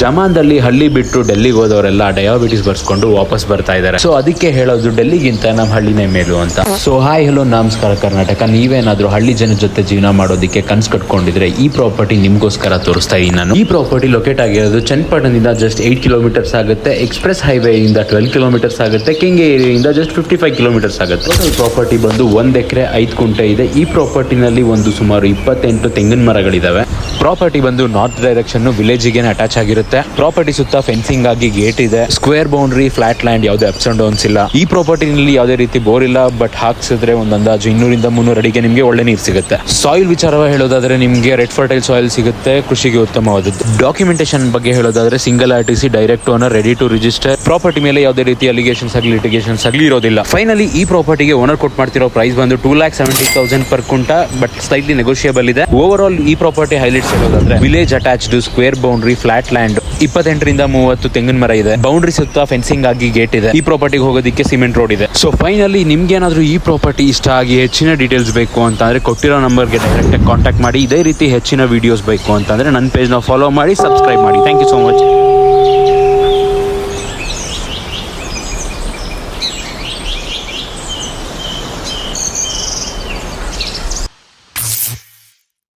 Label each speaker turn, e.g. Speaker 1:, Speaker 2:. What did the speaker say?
Speaker 1: ಜಮಾನ್ದಲ್ಲಿ ಹಳ್ಳಿ ಬಿಟ್ಟು ಡೆಲ್ಲಿಗೆ ಹೋದವರೆಲ್ಲ ಡಯಾಬಿಟಿಸ್ ಬರ್ಸ್ಕೊಂಡು ವಾಪಸ್ ಬರ್ತಾ ಇದ್ದಾರೆ. ಸೊ ಅದಕ್ಕೆ ಹೇಳೋದು ಡೆಲ್ಲಿಗಿಂತ ನಮ್ಮ ಹಳ್ಳಿನೇ ಮೇಲು ಅಂತ. ಸೊ ಹಾಯ್ ಹಲೋ ನಮಸ್ಕಾರ, ಕರ್ನಾಟಕ. ನೀವೇನಾದ್ರೂ ಹಳ್ಳಿ ಜನ ಜೊತೆ ಜೀವನ ಮಾಡೋದಕ್ಕೆ ಕನ್ಸ್ ಕಟ್ಕೊಂಡಿದ್ರೆ ಈ ಪ್ರಾಪರ್ಟಿ ನಿಮ್ಗೋಸ್ಕರ ತೋರಿಸ್ತಾ ಇದೀನಿ ನಾನು. ಈ ಪ್ರಾಪರ್ಟಿ ಲೊಕೇಟ್ ಆಗಿರೋದು ಚನ್ನಪಟ್ಟಣದಿಂದ ಜಸ್ಟ್ ಏಟ್ ಕಿಲೋಮೀಟರ್ಸ್ ಆಗುತ್ತೆ. ಎಕ್ಸ್ಪ್ರೆಸ್ ಹೈವೇ ಇಂದ ಟ್ವೆಲ್ ಕಿಲೋಮೀಟರ್ಸ್ ಆಗುತ್ತೆ. ಕೆಂಗೆ ಏರಿಯಿಂದ ಜಸ್ಟ್ ಫಿಫ್ಟಿ ಫೈವ್ ಕಿಲೋಮೀಟರ್ಸ್ ಆಗುತ್ತೆ. ಟೋಟಲ್ ಪ್ರಾಪರ್ಟಿ ಬಂದು ಒಂದ್ ಎಕರೆ ಐದು ಕುಂಟೆ ಇದೆ. ಈ ಪ್ರಾಪರ್ಟಿನಲ್ಲಿ ಒಂದು ಸುಮಾರು ಇಪ್ಪತ್ತೆಂಟು ತೆಂಗಿನ ಮರಗಳಿದಾವೆ. ಪ್ರಾಪರ್ಟಿ ಬಂದು ನಾರ್ತ್ ಡೈರೆಕ್ಷನ್ ವಿಲೇಜಿಗೆ ಅಟ್ಯಾಚ್ ಆಗಿರುತ್ತೆ. ಪ್ರಾಪರ್ಟಿ ಸುತ್ತ ಫೆನ್ಸಿಂಗ್ ಆಗಿ ಗೇಟ್ ಇದೆ. ಸ್ಕ್ವೇರ್ ಬೌಂಡ್ರಿ, ಫ್ಲಾಟ್ ಲ್ಯಾಂಡ್ ಯಾವುದೇ ಅಪ್ಸ್ ಅಂಡ್ ಡೌನ್ಸ್ ಇಲ್ಲ. ಈ ಪ್ರಾಪರ್ಟಿನಲ್ಲಿ ಯಾವುದೇ ರೀತಿ ಬೋರ್ ಇಲ್ಲ ಬಟ್ ಹಾಕ್ಸಿದ್ರೆ ಒಂದು ಅಂದಾಜು ಇನ್ನೂರಿಂದ ಮುನ್ನೂರು ಅಡಿಗೆ ನಿಮಗೆ ಒಳ್ಳೆ ನೀರು ಸಿಗುತ್ತೆ. ಸಾಯಿಲ್ ವಿಚಾರವಾಗಿ ಹೇಳೋದಾದ್ರೆ ನಿಮಗೆ ರೆಡ್ ಫರ್ಟೈಲ್ ಸಾಯಿಲ್ ಸಿಗುತ್ತೆ, ಕೃಷಿಗೆ ಉತ್ತಮವಾದದ್ದು. ಡಾಕ್ಯುಮೆಂಟೇಶನ್ ಬಗ್ಗೆ ಹೇಳೋದಾದ್ರೆ single R T C direct owner ready to register property ಮೇಲೆ ಯಾವುದೇ ರೀತಿ ಅಲಿಗೇಷನ್ಸ್ ಆಗಲಿ ಲಿಟಿಗೇಷನ್ಸ್ ಆಗಲಿ ಇರೋದಿಲ್ಲ. ಫೈನಲಿ ಈ ಪ್ರಾಪರ್ಟಿಗೆ ಓನರ್ ಕೊಟ್ಟು ಮಾಡ್ತಿರೋ ಪ್ರೈಸ್ ಬಂದು two lakh seventy thousand per ಕುಂಟ ಬಟ್ ಸ್ಲೈಟ್ಲಿ ನೆಗೋಷಿಯಬಲ್ ಇದೆ. ಓವರ್ ಆಲ್ ಈ ಪ್ರಾಪರ್ಟಿ ಹೈಲೈಟ್ಸ್ ಹೇಳೋದಾದ್ರೆ village attached square boundary flat land ಇಪ್ಪತ್ತೆಂಟರಿಂದ ಮೂವತ್ತು ತೆಂಗಿನ ಮರ ಇದೆ. ಬೌಂಡ್ರಿ ಸುತ್ತ ಫೆನ್ಸಿಂಗ್ ಆಗಿ ಗೇಟ್ ಇದೆ. ಈ ಪ್ರಾಪರ್ಟಿಗೆ ಹೋಗೋದಕ್ಕೆ ಸಿಮೆಂಟ್ ರೋಡ್ ಇದೆ. ಸೊ ಫೈನಲಿ ನಿಮ್ಗೆ ಏನಾದ್ರು ಈ ಪ್ರಾಪರ್ಟಿ ಇಷ್ಟ ಆಗಿ ಹೆಚ್ಚಿನ ಡೀಟೇಲ್ಸ್ ಬೇಕು ಅಂತಂದ್ರೆ ಕೊಟ್ಟಿರೋ ನಂಬರ್ಗೆ ಡೈರೆಕ್ಟ್ ಆಗಿ ಕಾಂಟ್ಯಾಕ್ಟ್ ಮಾಡಿ. ಇದೇ ರೀತಿ ಹೆಚ್ಚಿನ ವಿಡಿಯೋಸ್ ಬೇಕು ಅಂತಂದ್ರೆ ನನ್ನ ಪೇಜ್ನ ಫಾಲೋ ಮಾಡಿ ಸಬ್ಸ್ಕ್ರೈಬ್ ಮಾಡಿ. Thank you so much